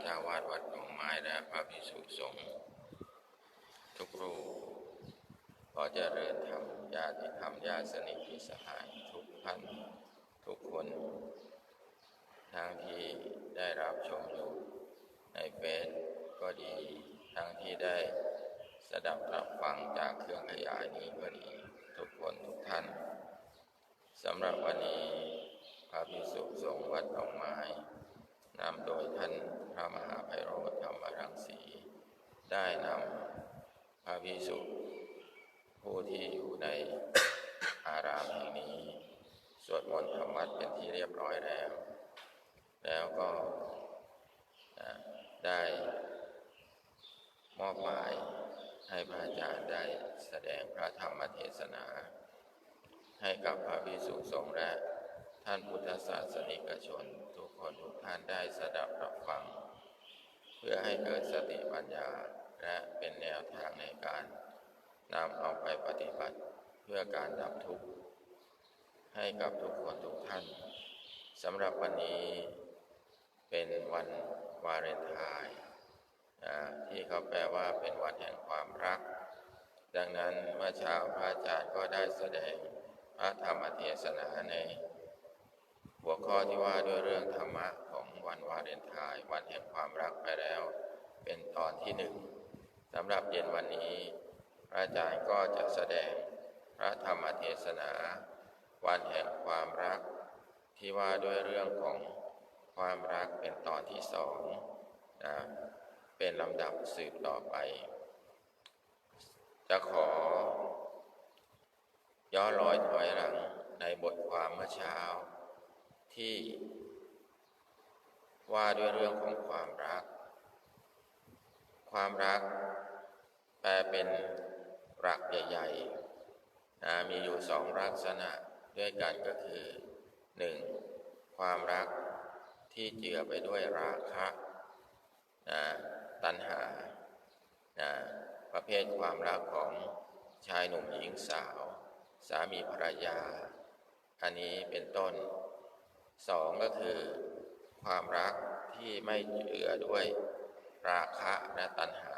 เจ้าวาดวัดหนองไม้และพระภิกษุสงฆ์ทุกรูปขอเจริญธรรมญาติธรรมญาติสนิทมิตรสหายทุกท่านทุกคนทั้งที่ได้รับชมอยู่ในเฟซก็ดีทั้งที่ได้สดับรับฟังจากเครื่องขยายนี้ก็ดีทุกคนทุกท่านสำหรับวันนี้พระภิกษุสงฆ์วัดหนองไม้ นำโดยท่านพระมหาไพโรธธรรมรังสี ได้นำพระภิกษุผู้ที่อยู่ในอารามแห่งนี้ สวดมนต์ธรรมวัดเป็นที่เรียบร้อยแล้ว แล้วก็ได้มอบหมายให้พระอาจารย์ได้แสดงพระธรรมเทศนา ให้กับพระภิกษุสงฆ์และท่านพุทธศาสนิกชน คนทุกท่านได้สดับรับฟัง เพื่อให้เกิดสติปัญญา และเป็นแนวทางในการนำเอาไปปฏิบัติเพื่อการดับทุกข์ ให้กับทุกคนทุกท่านสำหรับวันนี้เป็นวันวาเลนไทน์ที่เขาแปลว่าเป็นวันแห่งความรัก ดังนั้นเมื่อเช้าพระอาจารย์ก็ได้แสดงพระธรรมเทศนาใน หัวข้อที่ว่าด้วยเรื่องธรรมะของวันวาเลนไทน์วันแห่งความรักไปแล้ว เป็นตอนที่หนึ่งสำหรับเย็นวันนี้ พระอาจารย์ก็จะแสดงพระธรรมเทศนา วันแห่งความรัก ที่ว่าด้วยเรื่องของความรักเป็นตอนที่สองนะเป็นลำดับสืบต่อไป จะขอ ย้อนรอยถอยหลังในบทความเมื่อเช้า ที่ว่าด้วยเรื่องของความรัก ความรักแปลเป็นรักใหญ่ๆนะมีอยู่สองลักษณะด้วยกันก็คือหนึ่งความรักที่เจือไปด้วยราคะนะตัณหานะประเภทความรักของชายหนุ่มหญิงสาว สามีภรรยา อันนี้เป็นต้น สองก็คือความรักที่ไม่เจือด้วยราคะและตัณหา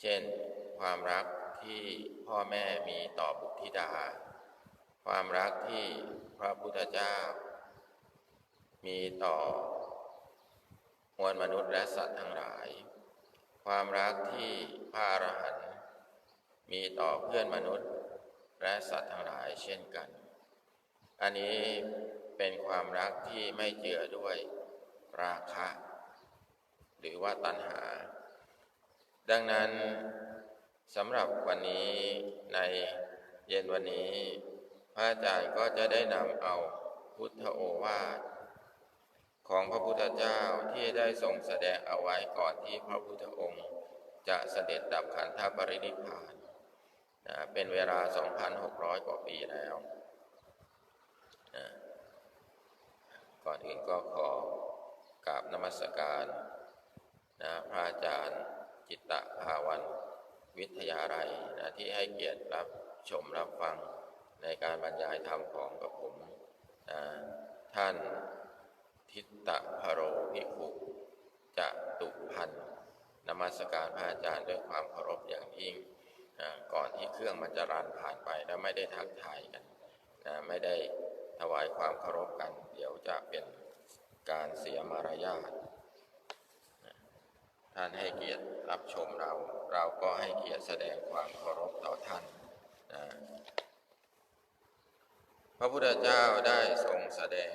เช่น ความรักที่พ่อแม่มีต่อบุตรธิดา ความรักที่พระพุทธเจ้า มีต่อมวลมนุษย์และสัตว์ทั้งหลาย ความรักที่พระอรหันต์มีต่อเพื่อนมนุษย์และสัตว์ทั้งหลายเช่นกัน อันนี้ เป็นความรักที่ไม่เจือด้วยราคะ หรือว่าตัณหา ดังนั้นสำหรับวันนี้ในเย็นวันนี้ พระอาจารย์ก็จะได้นำเอาพุทธโอวาทของพระพุทธเจ้าที่ได้ทรงแสดงเอาไว้ก่อนที่พระพุทธองค์จะเสด็จดับขันธปรินิพพานนะเป็นเวลา 2,600 กว่าปีแล้วนะ ก่อนอื่นก็ขอกราบนมัสการนะพระอาจารย์จิตตะภาวัน วิทยาลัยนะที่ให้เกียรติรับชมรับฟังในการบรรยายธรรมของกับผมนะท่านทิตตะพโรภิกุจะตุพันนมัสการพระอาจารย์ด้วยความเคารพอย่างยิ่งนะก่อนที่เครื่องมันจะรันผ่านไปแล้วไม่ได้ทักทายกันนะไม่ได้ ถวายความเคารพกัน เดี๋ยวจะเป็นการเสียมารยาทท่านให้เกียรติรับชมเรา เราก็ให้เกียรติแสดงความเคารพต่อท่านนะพระพุทธเจ้าได้ทรงแสดง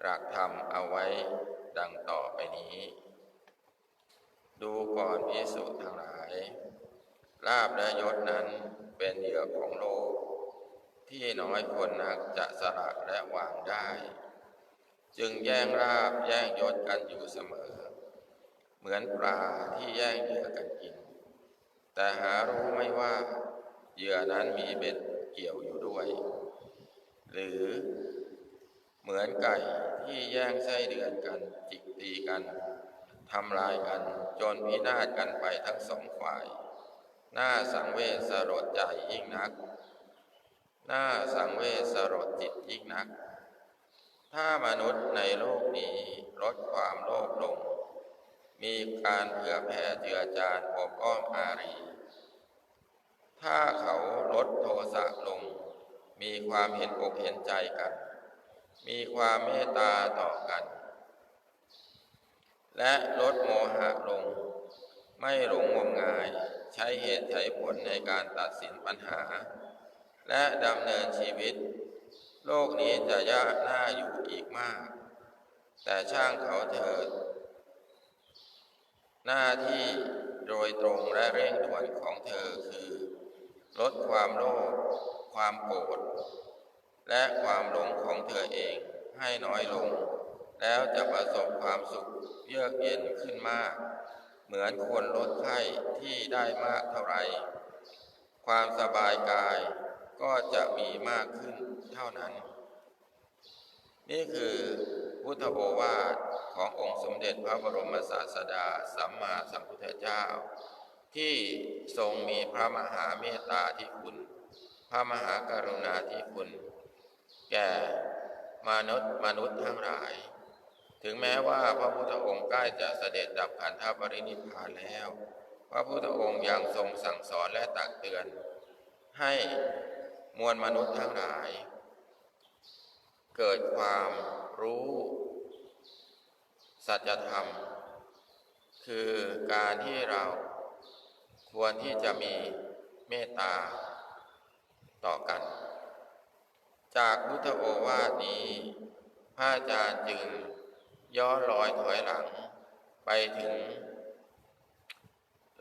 หลักธรรมเอาไว้ดังต่อไปนี้ ดูก่อนพิสุทั้งหลายลาบและยศนั้นเป็นเหยื่อของโลก ที่น้อยคนนักจะสละและวางได้ จึงแย่งลาบแย่งยศกันอยู่เสมอ เหมือนปลาที่แย่งเหยื่อกันกิน แต่หารู้ไม่ว่าเหยื่อนั้นมีเบ็ดเกี่ยวอยู่ด้วย หรือเหมือนไก่ที่แย่งไส้เดือนกันจิกตีกันทำลายกันจนพินาศกันไปทั้งสองฝ่าย น่าสังเวชสลดใจยิ่งนัก น่าสังเวชสลดจิตยิ่งนัก ถ้ามนุษย์ในโลกนี้ลดความโลภลง มีการเผื่อแผ่เจือจานอบอ้อมอารี ถ้าเขาลดโทสะลง มีความเห็นอกเห็นใจกัน มีความเมตตาต่อกัน และลดโมหะลง ไม่หลงงมงาย ใช้เหตุใช้ผลในการตัดสินปัญหา และดำเนินชีวิต โลกนี้จะยากน่าอยู่อีกมาก แต่ช่างเขาเถิด หน้าที่โดยตรงและเร่งด่วนของเธอคือ ลดความโลภความโกรธและความหลงของเธอเองให้น้อยลง แล้วจะประสบความสุขเยือกเย็นขึ้นมาก เหมือนคนลดไข้ที่ได้มากเท่าไหร่ ความสบายกาย ก็จะมีมากขึ้นเท่านั้น นี่คือพุทธโอวาทขององค์สมเด็จพระบรมศาสดาสัมมาสัมพุทธเจ้า ที่ทรงมีพระมหาเมตตาที่คุณ พระมหากรุณาธิคุณ แก่มนุษย์มนุษย์ทั้งหลาย ถึงแม้ว่าพระพุทธองค์ใกล้จะเสด็จดับขันธปรินิพพานแล้ว พระพุทธองค์ยังทรงสั่งสอนและตักเตือน ให้ มวลมนุษย์ทั้งหลาย เกิดความรู้ สัจธรรม คือการที่เราควรที่จะมีเมตตาต่อกัน จากพุทธโอวาทนี้พระอาจารย์จึงย้อนรอยถอยหลัง ไปถึง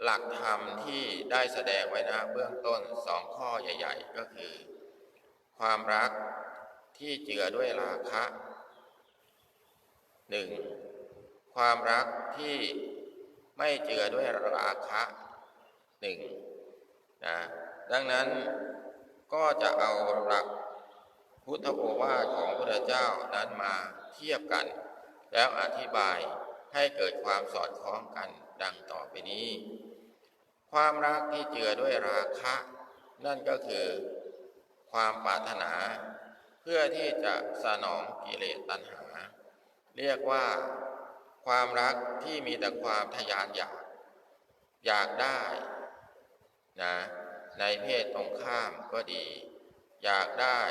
หลักธรรมที่ได้แสดงไว้นะเบื้องต้นสองข้อใหญ่ ๆ ก็คือ ความรักที่เจือด้วยราคะหนึ่งความรักที่ไม่เจือด้วยราคะหนึ่งนะดังนั้นก็จะเอาหลักพุทธโอวาทของพระเจ้านั้นมาเทียบกัน แล้วอธิบายให้เกิดความสอดคล้องกันดังต่อไปนี้ ความรักที่เจือด้วยราคะ นั่นก็คือความปรารถนา เพื่อที่จะสนองกิเลสตัณหา เรียกว่าความรักที่มีแต่ความทยานอยาก อยากได้นะในเพศตรงข้ามก็ดี อยากได้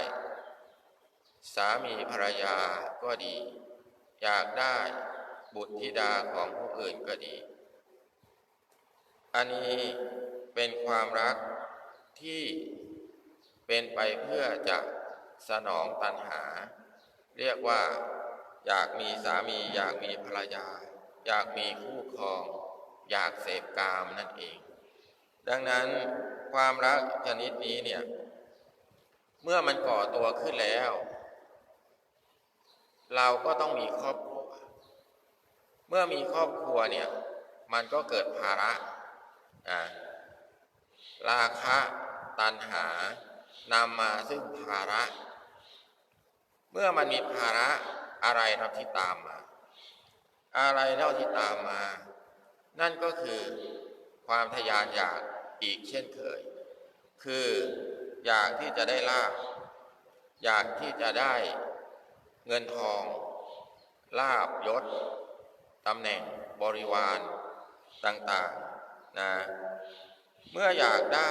สามีภรรยาก็ดี อยากได้บุตรธิดาของผู้อื่นก็ดี อันนี้เป็นความรักที่เป็นไปเพื่อจะสนองตัณหา เรียกว่า อยากมีสามี อยากมีภรรยา อยากมีคู่ครอง อยากเสพกามนั่นเอง ดังนั้นความรักชนิดนี้เนี่ย เมื่อมันก่อตัวขึ้นแล้ว เราก็ต้องมีครอบครัว เมื่อมีครอบครัวเนี่ย มันก็เกิดภาระ ราคะตัณหานำมาซึ่งภาระ เมื่อมันมีภาระอะไรเราที่ตามมา อะไรเล่าที่ตามมา นั่นก็คือความทยานอยากอีกเช่นเคย คืออยากที่จะได้ลาบอยากที่จะได้เงินทอง ลาบยศตำแหน่งบริวารต่างๆ นะเมื่ออยากได้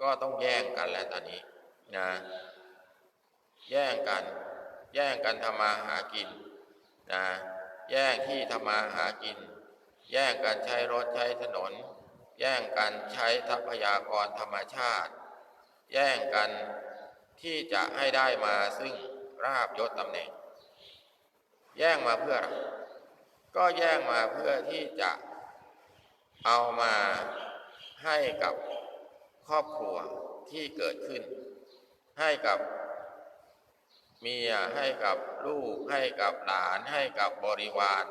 ก็ต้องแย่งกันแล้วตอนนี้นะแย่งกัน แย่งกันทำมาหากินนะแย่งที่ทำมาหากิน แย่งกันใช้รถใช้ถนน แย่งกันใช้ทรัพยากรธรรมชาติ แย่งกันที่จะให้ได้มาซึ่งราบยศตำแหน่ง แย่งมาเพื่อ ก็แย่งมาเพื่อที่จะ เอามาให้กับครอบครัวที่เกิดขึ้น ให้กับเมียให้กับลูกให้กับหลานให้กับบริวาร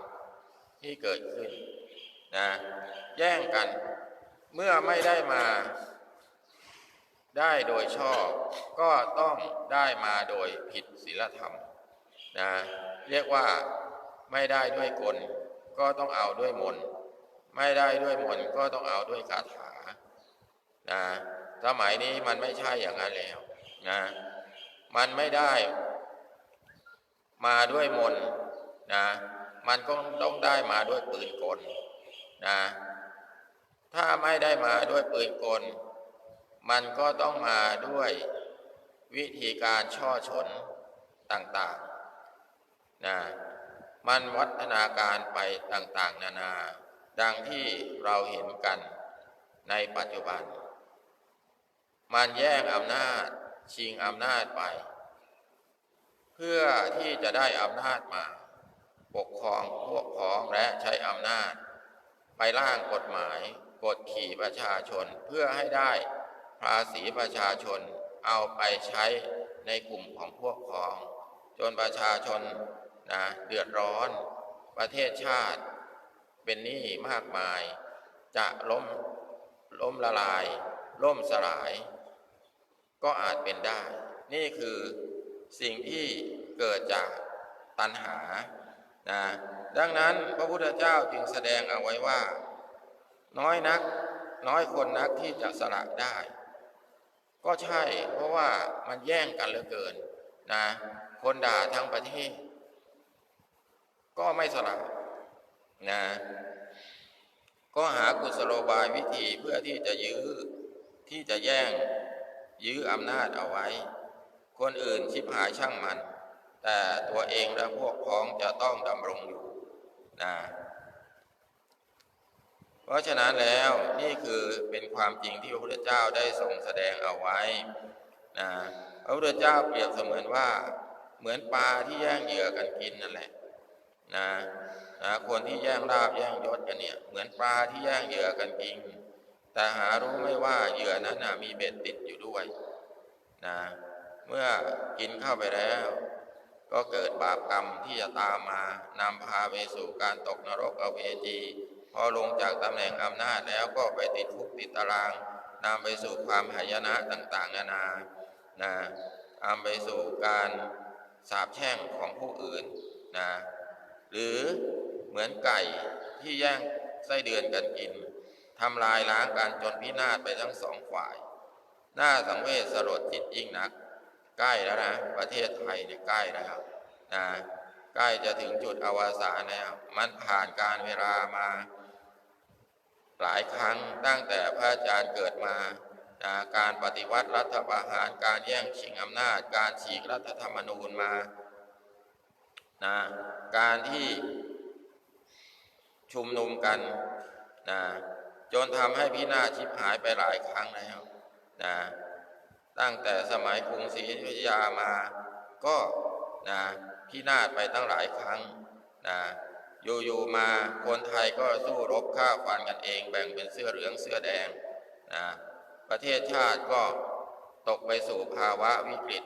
ที่เกิดขึ้นนะแย่งกันเมื่อไม่ได้มา ได้โดยชอบ ก็ต้องได้มาโดยผิดศีลธรรมนะเรียกว่าไม่ได้ด้วยกล ก็ต้องเอาด้วยมนต์ ไม่ได้ด้วยมนต์ก็ต้องเอาด้วยคาถานะสมัยนี้มันไม่ใช่อย่างนั้นแล้วนะมันไม่ได้ มาด้วยมนต์นะมันก็ต้องได้มาด้วยปืนกลนะถ้าไม่ได้มาด้วยปืนกล มันก็ต้องมาด้วยวิธีการช่อฉนต่างๆนะมันวัฒนาการไปต่างๆ นานา ดังที่เราเห็นกันในปัจจุบัน มันแย่งอำนาจชิงอำนาจไป เพื่อที่จะได้อำนาจมา ปกครองพวกพ้องและใช้อำนาจ ไปร่างกฎหมายกดขี่ประชาชนเพื่อให้ได้ภาษีประชาชนเอาไปใช้ในกลุ่มของพวกพ้อง จนประชาชนนะเดือดร้อนประเทศชาติ เป็นหนี้มากมาย จะล้มล้มละลาย ล่มสลาย ก็อาจเป็นได้ นี่คือสิ่งที่เกิดจากตัณหานะดังนั้นพระพุทธเจ้าจึงแสดงเอาไว้ว่า น้อยนัก น้อยคนนักที่จะสละได้ ก็ใช่เพราะว่ามันแย่งกันเหลือเกินนะคนด่าทั้งประเทศก็ไม่สละ นะก็หากุศโลบายวิธีเพื่อที่จะยื้อที่จะแย่งยื้ออำนาจเอาไว้ คนอื่นชิบหายช่างมัน แต่ตัวเองและพวกพ้องจะต้องดำรงอยู่นะเพราะฉะนั้นแล้วนี่คือเป็นความจริงที่พระพุทธเจ้าได้ทรงแสดงเอาไว้นะพระพุทธเจ้าเปรียบเสมือนว่า เหมือนปลาที่แย่งเหยื่อกันกินนั่นแหละนะ นะคนที่แย่งลาบแย่งยศกันเนี่ย เหมือนปลาที่แย่งเหยื่อกันกินแต่หารู้ไม่ว่าเหยื่อนั้นนะมีเบ็ดติดอยู่ด้วยนะเมื่อกินเข้าไปแล้ว ก็เกิดบาปกรรมที่จะตามมานำพาไปสู่การตกนรกอเวจี พอลงจากตำแหน่งอำนาจแล้วก็ไปติดคุกติดตารางนำไปสู่ความหายนะต่างๆ นานานะนำไปสู่การสาปแช่งของผู้อื่นนะหรือ เหมือนไก่ที่แย่งไส้เดือนกันกินทำลายล้างกันจนพินาศไปทั้งสองฝ่าย หน่าสังเวชสลดจิตยิ่งนัก ใกล้แล้วนะ ประเทศไทยเนี่ยใกล้แล้วนะใกล้จะถึงจุดอวสานแล้วมันผ่านการเวลามา หลายครั้งตั้งแต่พระอาจารย์เกิดมานะการปฏิวัติรัฐประหารการแย่งชิงอำนาจ การฉีกรัฐธรรมนูญมานะการที่ ชุมนุมกันนะจนทำให้พินาศชิบหายไปหลายครั้งแล้วนะตั้งแต่สมัยกรุงศรีอยุธยามา ก็นะพินาศไปตั้งหลายครั้งนะอยู่ๆมาคนไทยก็สู้รบฆ่าฟันกันเองแบ่งเป็นเสื้อเหลืองเสื้อแดงนะประเทศชาติก็ตกไปสู่ภาวะวิกฤต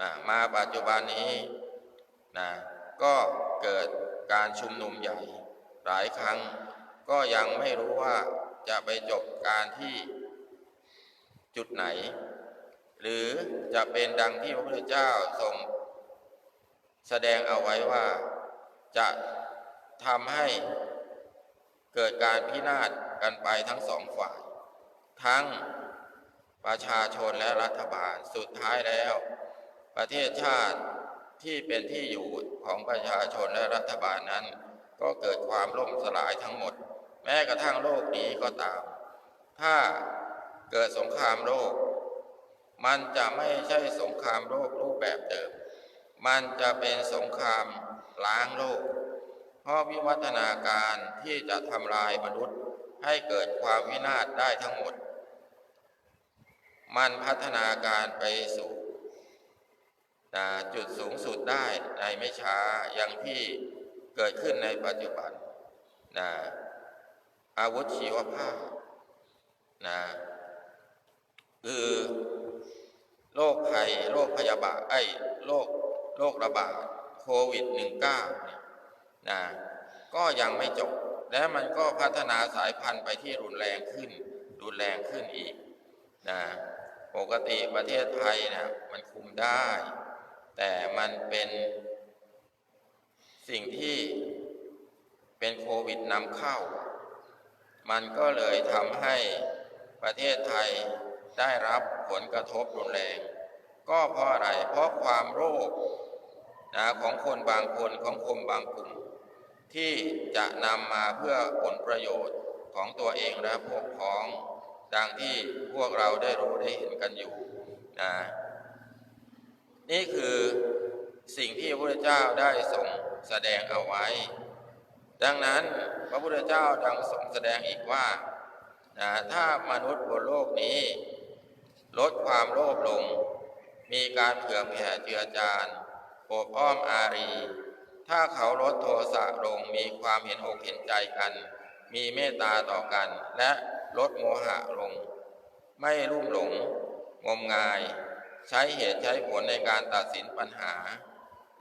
นะมาปัจจุบันนี้นะก็เกิดการชุมนุมใหญ่ หลายครั้งก็ยังไม่รู้ว่าจะไปจบการที่จุดไหน หรือจะเป็นดังที่พระพุทธเจ้าทรง แสดงเอาไว้ว่าจะทำให้เกิดการพินาศกันไปทั้งสองฝ่าย ทั้งประชาชนและรัฐบาลสุดท้ายแล้ว ประเทศชาติที่เป็นที่อยู่ของประชาชนและรัฐบาลนั้น ก็เกิดความล่มสลายทั้งหมด แม้กระทั่งโลกนี้ก็ตาม ถ้าเกิดสงครามโลก มันจะไม่ใช่สงครามโลกรูปแบบเดิม มันจะเป็นสงครามล้างโลก เพราะวิวัฒนาการที่จะทำลายมนุษย์ให้เกิดความวินาศได้ทั้งหมด มันพัฒนาการไปสู่จุดสูงสุดได้ในไม่ช้าอย่างที่ เกิดขึ้นในปัจจุบันนะอาวุธชีวภาพนะคือโรคภัยโรคพยาบาทไอ้โรคโรคระบาดโควิด -19 เนี่ยนะก็ยังไม่จบ และมันก็พัฒนาสายพันธุ์ไปที่รุนแรงขึ้น รุนแรงขึ้นอีกนะปกติประเทศไทยนะมันคุมได้ แต่มันเป็น สิ่งที่เป็นโควิดนำเข้า มันก็เลยทำให้ประเทศไทยได้รับผลกระทบรุนแรง ก็เพราะอะไร เพราะความโลภนะของคนบางคนของคนบางกลุ่ม ที่จะนำมาเพื่อผลประโยชน์ของตัวเองและพวกพ้อง ดังที่พวกเราได้รู้ได้เห็นกันอยู่นะนี่คือ สิ่งที่พระพุทธเจ้าได้ทรงแสดงเอาไว้ ดังนั้นพระพุทธเจ้าดังทรงแสดงอีกว่านะถ้ามนุษย์บนโลกนี้ ลดความโลภลง มีการเผื่อแผ่เจือจานโอบอ้อมอารี ถ้าเขาลดโทสะลงมีความเห็นอกเห็นใจกัน มีเมตตาต่อกัน และลดโมหะลง ไม่รุ่มหลง งมงาย ใช้เหตุใช้ผลในการตัดสินปัญหา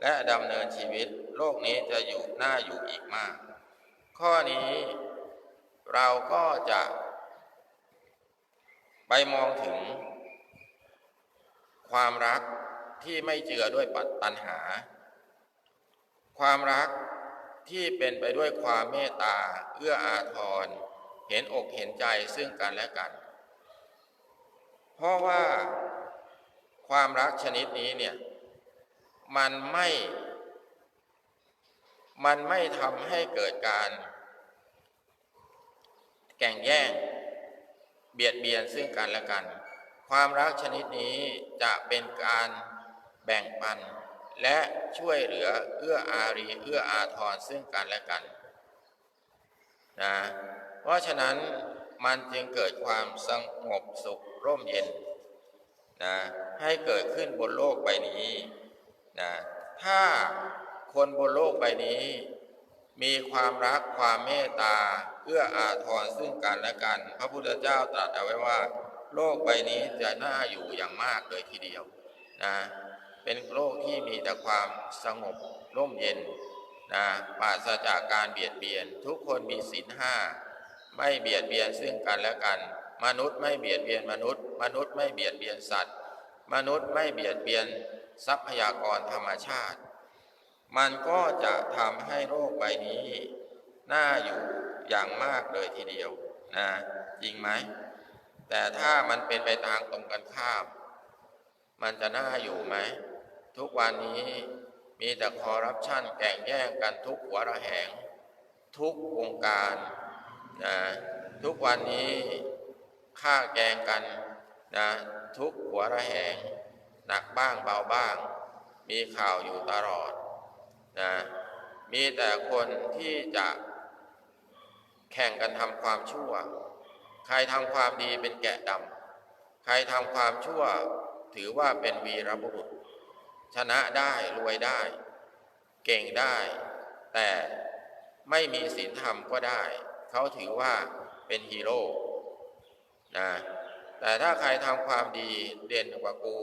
และดำเนินชีวิตโลกนี้จะอยู่น่าอยู่อีกมาก ข้อนี้เราก็จะไปมองถึง ความรักที่ไม่เจือด้วยปัญหา ความรักที่เป็นไปด้วยความเมตตา เอื้ออาทร เห็นอกเห็นใจซึ่งกันและกัน เพราะว่าความรักชนิดนี้เนี่ย มันไม่ มันไม่ทำให้เกิดการ แก่งแย่ง เบียดเบียนซึ่งกันและกัน ความรักชนิดนี้จะเป็นการแบ่งปัน และช่วยเหลือเอื้ออารีเอื้ออาทรซึ่งกันและกันนะเพราะฉะนั้นมันจึงเกิดความสงบสุขร่มเย็นนะให้เกิดขึ้นบนโลกใบนี้ นะถ้าคนบนโลกใบนี้ มีความรักความเมตตาเอื้ออาทรซึ่งกันและกัน พระพุทธเจ้าตรัสเอาไว้ว่า โลกใบนี้จะน่าอยู่อย่างมากเลยทีเดียวนะเป็นโลกที่มีแต่ความสงบร่มเย็นนะปราศจากการเบียดเบียน ทุกคนมีศีลห้าไม่เบียดเบียนซึ่งกันและกัน มนุษย์ไม่เบียดเบียนมนุษย์ มนุษย์ไม่เบียดเบียนสัตว์ มนุษย์ไม่เบียดเบียน ทรัพยากรธรรมชาติ มันก็จะทำให้โลกใบนี้ น่าอยู่อย่างมากเลยทีเดียวนะจริงไหม แต่ถ้ามันเป็นไปทางตรงกันข้าม มันจะน่าอยู่ไหม ทุกวันนี้มีแต่คอร์รัปชันแก่งแย่งกันทุกหัวระแหง ทุกวงการนะทุกวันนี้ฆ่าแกงกันนะทุกหัวระแหง หนักบ้างเบาบ้าง มีข่าวอยู่ตลอดนะมีแต่คนที่จะแข่งกันทำความชั่ว ใครทำความดีเป็นแกะดำใครทำความชั่วถือว่าเป็นวีรบุรุษ ชนะได้รวยได้ เก่งได้ แต่ไม่มีศีลธรรมก็ได้ เขาถือว่าเป็นฮีโร่นะแต่ถ้าใครทำความดีเด่นกว่ากู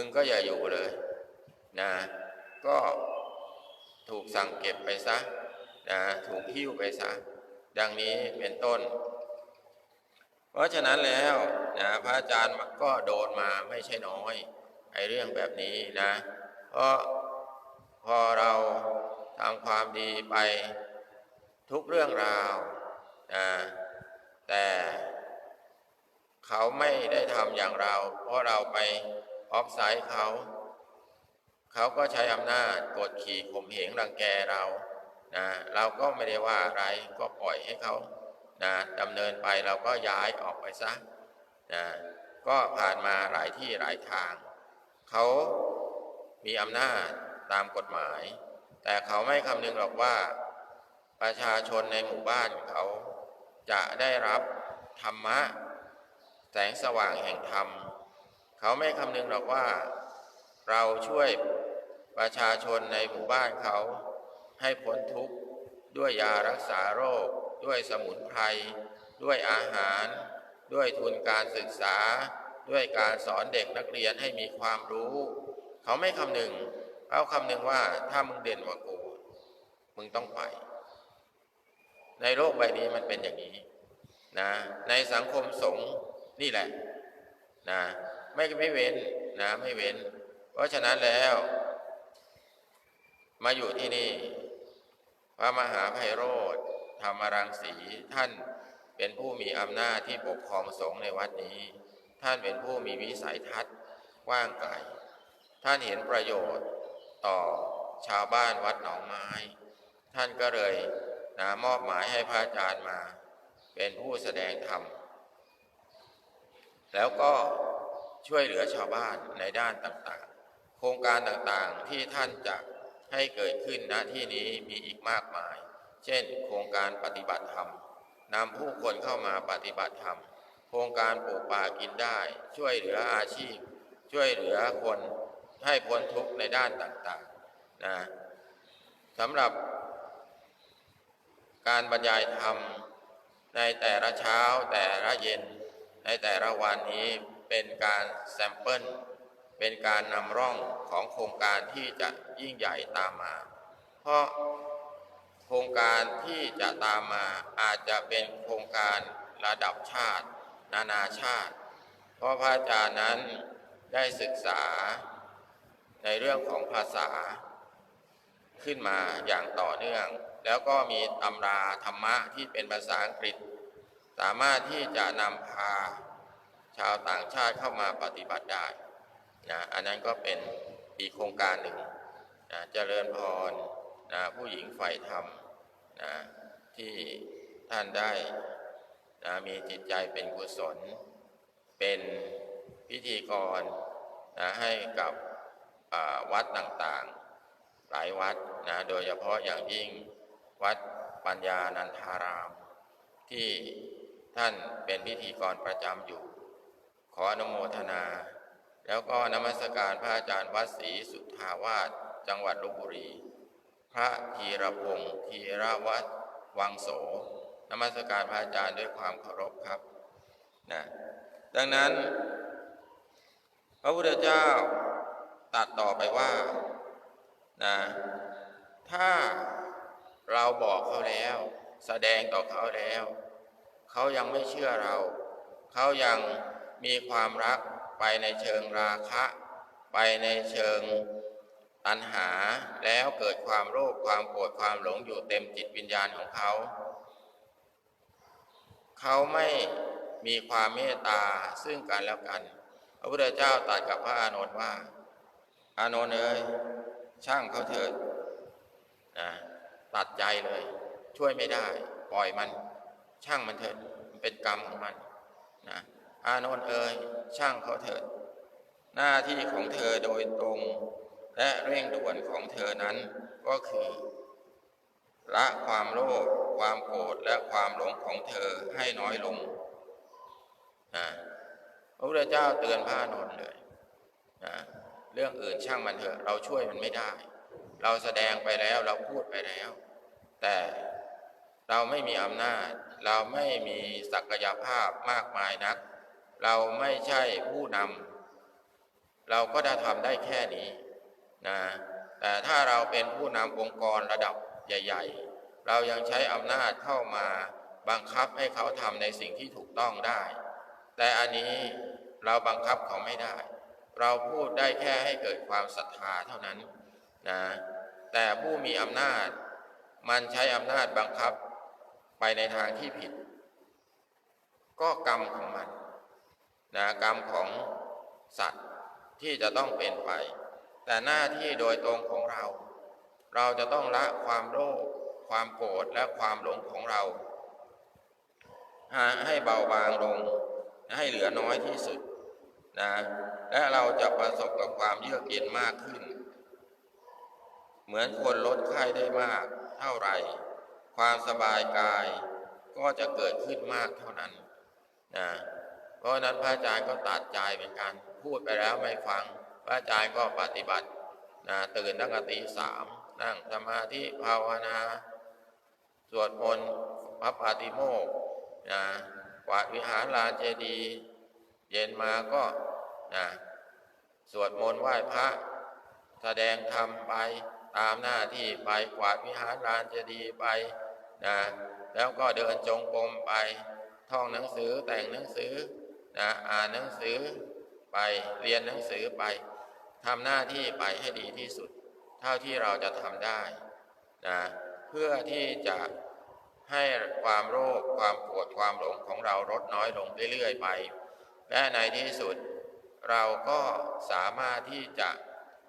มึงก็อย่าอยู่เลยนะก็ถูกสั่งเก็บไปซะนะถูกหิ้วไปซะดังนี้เป็นต้น เพราะฉะนั้นแล้วนะพระอาจารย์ก็โดนมาไม่ใช่น้อยไอ้เรื่องแบบนี้นะ เพราะพอเราทำความดีไปทุกเรื่องราวนะแต่เขาไม่ได้ทำอย่างเรา เพราะเราไป ออฟไซด์เขา เขาก็ใช้อำนาจกดขี่ข่มเหงรังแกเรานะเราก็ไม่ได้ว่าอะไรก็ปล่อยให้เขานะดำเนินไปเราก็ย้ายออกไปซะนะก็ผ่านมาหลายที่หลายทาง เขามีอำนาจตามกฎหมาย แต่เขาไม่คำนึงหรอกว่า ประชาชนในหมู่บ้านเขาจะได้รับธรรมะ แสงสว่างแห่งธรรม เขาไม่คำนึงหรอกว่า เราช่วยประชาชนในหมู่บ้านเขา ให้พ้นทุกข์ด้วยยารักษาโรค ด้วยสมุนไพรด้วยอาหาร ด้วยทุนการศึกษา ด้วยการสอนเด็กนักเรียนให้มีความรู้ เขาไม่คำนึงเขาคำนึงว่าถ้ามึงเด่นกว่ากูมึงต้องไป ในโลกใบนี้มันเป็นอย่างนี้นะในสังคมสงฆ์นี่แหละนะ ไม่ไม่เว้นนะไม่เว้น เพราะฉะนั้นแล้ว มาอยู่ที่นี่ พระมหาไพโรธธรรมรังสีท่านเป็นผู้มีอำนาจที่ปกครองสงฆ์ในวัดนี้ ท่านเป็นผู้มีวิสัยทัศน์กว้างไกล ท่านเห็นประโยชน์ต่อชาวบ้านวัดหนองไม้ ท่านก็เลยนะมอบหมายให้พระอาจารย์มา เป็นผู้แสดงธรรม แล้วก็ ช่วยเหลือชาวบ้านในด้านต่างๆ โครงการต่างๆที่ท่านจะให้เกิดขึ้นณที่นี้มีอีกมากมาย เช่น โครงการปฏิบัติธรรมนำผู้คนเข้ามาปฏิบัติธรรม โครงการปลูกป่ากินได้ ช่วยเหลืออาชีพ ช่วยเหลือคนให้พ้นทุกข์ในด้านต่างๆนะสำหรับการบรรยายธรรมในแต่ละเช้าแต่ละเย็นในแต่ละวันนี้ เป็นการแซมเปิลเป็นการนำร่องของโครงการที่จะยิ่งใหญ่ตามมา เพราะโครงการที่จะตามมาอาจจะเป็นโครงการระดับชาติ นานาชาติ เพราะพระอาจารย์นั้นได้ศึกษาในเรื่องของภาษา ขึ้นมาอย่างต่อเนื่อง แล้วก็มีตำราธรรมะที่เป็นภาษาอังกฤษ สามารถที่จะนำพา ชาวต่างชาติเข้ามาปฏิบัติได้นะอันนั้นก็เป็นอีกโครงการหนึ่งนะเจริญพรนะผู้หญิงฝ่ายธรรมนะที่ท่านได้นะมีจิตใจเป็นกุศล เป็นพิธีกรนะให้กับวัดต่างๆ หลายวัดนะโดยเฉพาะอย่างยิ่งวัดปัญญานันทาราม ที่ท่านเป็นพิธีกรประจำอยู่ ออนุโมทนา แล้วก็นมัสการพระอาจารย์วัดศรีสุทธาวาสจังหวัดลบบุรี พระธีรพงศ์ธีรวัตรวังโสนมัสการพระอาจารย์ด้วยความเคารพครับนะดังนั้น พระพุทธเจ้าตัดต่อไปว่านะถ้าเราบอกเขาแล้ว แสดงต่อเขาแล้ว เขายังไม่เชื่อเรา เขายัง มีความรักไปในเชิงราคะ ไปในเชิงตัณหาแล้วเกิดความโลภความโกรธความหลงอยู่เต็มจิตวิญญาณของเขา เขาไม่มีความเมตตาซึ่งกันแล้วกัน พระพุทธเจ้าตรัสกับพระอานนท์ว่า อานนท์เอ้ยช่างเขาเถิดนะตัดใจเลย ช่วยไม่ได้ ปล่อยมัน ช่างมันเถิดมันเป็นกรรมของมันนะ อานนท์เอ้ยช่างเขาเถิด หน้าที่ของเธอโดยตรง และเร่งด่วนของเธอนั้นก็คือ ละความโลภความโกรธและความหลงของเธอให้น้อยลงนะพระพุทธเจ้าเตือนพระนนท์เลยนะเรื่องอื่นช่างมันเถอะ เราช่วยมันไม่ได้ เราแสดงไปแล้วเราพูดไปแล้ว แต่เราไม่มีอำนาจ เราไม่มีศักยภาพมากมายนัก เราไม่ใช่ผู้นำเราก็จะทำได้แค่นี้นะแต่ถ้าเราเป็นผู้นำองค์กรระดับใหญ่ ๆ เรายังใช้อำนาจเข้ามาบังคับให้เขาทำในสิ่งที่ถูกต้องได้ แต่อันนี้เราบังคับเขาไม่ได้ เราพูดได้แค่ให้เกิดความศรัทธาเท่านั้นนะแต่ผู้มีอำนาจ มันใช้อำนาจบังคับไปในทางที่ผิด ก็กรรมของมัน นะกรรมของสัตว์ที่จะต้องเป็นไป แต่หน้าที่โดยตรงของเรา เราจะต้องละความโลภความโกรธและความหลงของเราให้เบาบางลง ให้เหลือน้อยที่สุดนะและเราจะประสบกับความเยือกเย็นมากขึ้น เหมือนคนลดไข้ได้มากเท่าไหร่ ความสบายกายก็จะเกิดขึ้นมากเท่านั้นนะ เพราะนั้นพระอาจารย์ก็ตัดใจเหมือนกันพูดไปแล้วไม่ฟัง พระอาจารย์ก็ปฏิบัตินะตื่นตั้งแต่ตีสามนั่งสมาธิภาวนา สวดมนต์พระปาติโมกข์นะกวาดวิหารลานเจดีย์เย็นมาก็นะสวดมนต์ไหว้พระ แสดงธรรมไปตามหน้าที่ไปกวาดวิหารลานเจดีย์ไปนะแล้วก็เดินจงกรมไป ท่องหนังสือแต่งหนังสือ นะอ่านหนังสือไปเรียนหนังสือไปทำหน้าที่ไปให้ดีที่สุด เท่าที่เราจะทำได้นะเพื่อที่จะให้ความโลภความโกรธความหลงของเราลดน้อยลงเรื่อยๆไป และในที่สุด เราก็สามารถที่จะ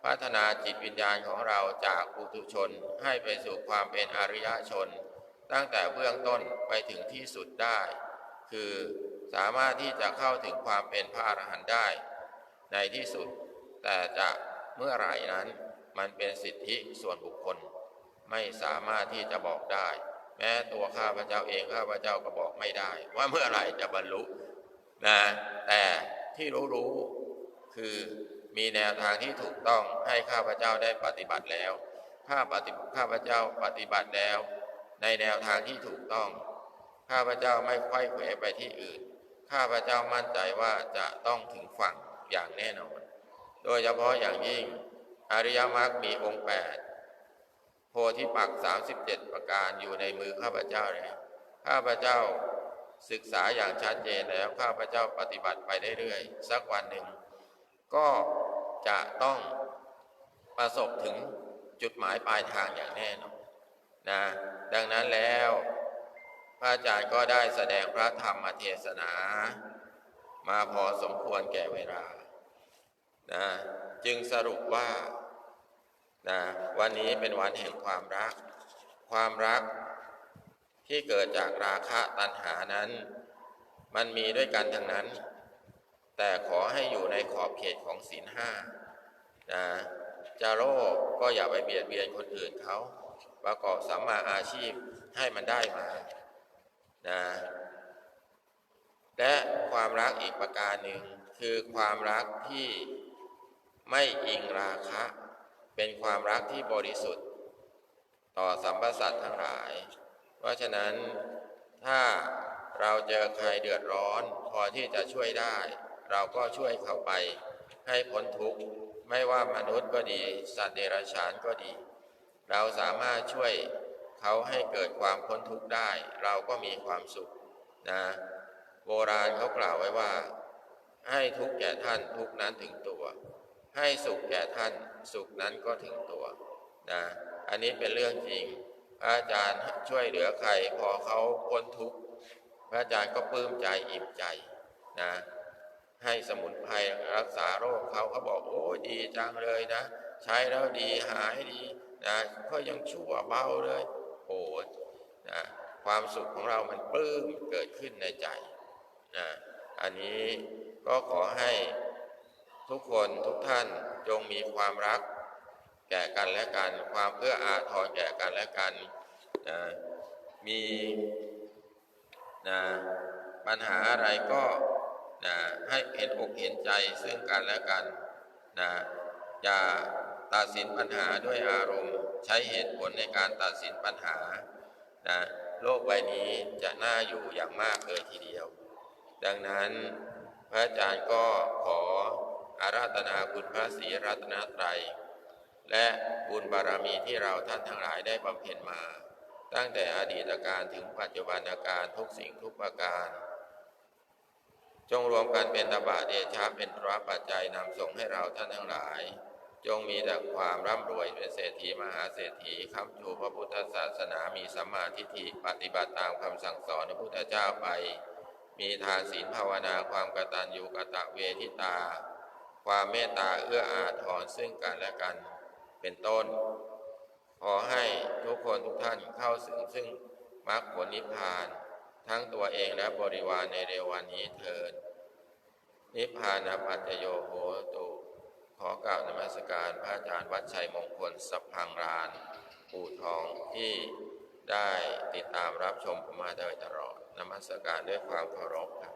พัฒนาจิตวิญญาณของเราจากปุถุชนให้ไปสู่ความเป็นอริยชน ตั้งแต่เบื้องต้นไปถึงที่สุดได้ คือ สามารถที่จะเข้าถึงความเป็นพระอรหันต์ได้ ในที่สุด แต่จะเมื่อไหร่นั้น มันเป็นสิทธิส่วนบุคคล ไม่สามารถที่จะบอกได้ แม้ตัวข้าพเจ้าเองข้าพเจ้าก็บอกไม่ได้ ว่าเมื่อไหร่จะบรรลุนะแต่ที่รู้ๆคือมีแนวทางที่ถูกต้องให้ข้าพเจ้าได้ปฏิบัติแล้วข้าปฏิข้าพเจ้าปฏิบัติแล้ว ในแนวทางที่ถูกต้อง ข้าพเจ้าไม่ไขว้เขวไปที่อื่น ข้าพเจ้ามั่นใจว่าจะต้องถึงฝั่งอย่างแน่นอน โดยเฉพาะอย่างยิ่งอริยมรรคมีองค์แปดโพธิปักสามสิบเจ็ดประการอยู่ในมือข้าพเจ้าแล้วข้าพเจ้าศึกษาอย่างชัดเจนแล้วข้าพเจ้าปฏิบัติไปเรื่อยๆสักวันหนึ่ง ก็จะต้องประสบถึงจุดหมายปลายทางอย่างแน่นอนนะ ดังนั้นแล้ว พระอาจารย์ก็ได้แสดงพระธรรมเทศนา มาพอสมควรแก่เวลานะจึงสรุปว่านะวันนี้เป็นวันแห่งความรัก ความรักที่เกิดจากราคะตัณหานั้น มันมีด้วยกันทั้งนั้น แต่ขอให้อยู่ในขอบเขตของศีลห้านะจะโลภก็อย่าไปเบียดเบียนคนอื่นเขา ประกอบสัมมาอาชีพให้มันได้มา นะและความรักอีกประการหนึ่งคือความรักที่ไม่อิงราคะ เป็นความรักที่บริสุทธิ์ ต่อสัมปสัตว์ทั้งหลาย เพราะฉะนั้นถ้าเราเจอใครเดือดร้อน พอที่จะช่วยได้ เราก็ช่วยเขาไปให้พ้นทุกข์ไม่ว่ามนุษย์ก็ดี สัตว์เดรัจฉานก็ดี เราสามารถช่วย เขาให้เกิดความพ้นทุกข์ได้ เราก็มีความสุขนะโบราณเขากล่าวไว้ว่า ให้ทุกข์แก่ท่านทุกนั้นถึงตัว ให้สุขแก่ท่านสุขนั้นก็ถึงตัวนะอันนี้เป็นเรื่องจริงพระอาจารย์ช่วยเหลือใครพอเขาพ้นทุกข์พระอาจารย์ก็ปลื้มใจอิ่มใจนะให้สมุนไพรรักษาโรคเขาเขาบอกโอ้ดีจังเลยนะ ใช้แล้วดีหายดีนะก็ยังชั่วเบาเลย โอ้นะความสุขของเรามันปลื้มเกิดขึ้นในใจนะอันนี้ก็ขอให้ทุกคนทุกท่านจงมีความรัก แก่กันและกัน ความเอื้ออาทรแก่กันและกันนะมีนะปัญหาอะไรก็นะให้เห็นอกเห็นใจซึ่งกันและกันนะอย่าตัดสินปัญหาด้วยอารมณ์ ใช้เหตุผลในการตัดสินปัญหานะโลกใบนี้จะน่าอยู่อย่างมากเลยทีเดียว ดังนั้นพระอาจารย์ก็ขออาราธนาคุณพระศรีรัตนตรัย และบุญบารมีที่เราท่านทั้งหลายได้บำเพ็ญมา ตั้งแต่อดีตการถึงปัจจุบันการทุกสิ่งทุกประการ จงรวมกันเป็นตบะเดชะเป็นพระปัจจัยนำส่งให้เราท่านทั้งหลาย จงมีแต่ความร่ำรวยเป็นเศรษฐีมหาเศรษฐีคำจูพระพุทธศาสนามีสัมมาทิฏฐิปฏิบัติตามคำสั่งสอนพระพุทธเจ้าไป มีทานศีลภาวนาความกตัญญูกะตะเวทิตา ความเมตตาเอื้ออาทรซึ่งกันและกันเป็นต้น ขอให้ทุกคนทุกท่านเข้าถึงซึ่งมรรคผลนิพพาน ทั้งตัวเองและบริวารในเร็ววันนี้เถิดนิพพานาปัจจโยโหตุ ขอกล่าวนมัสการพระอาจารย์วัดชัยมงคลสัพพังรานปู่ทองที่ได้ติดตามรับชมผมมาโดยตลอดนมัสการด้วยความเคารพครับ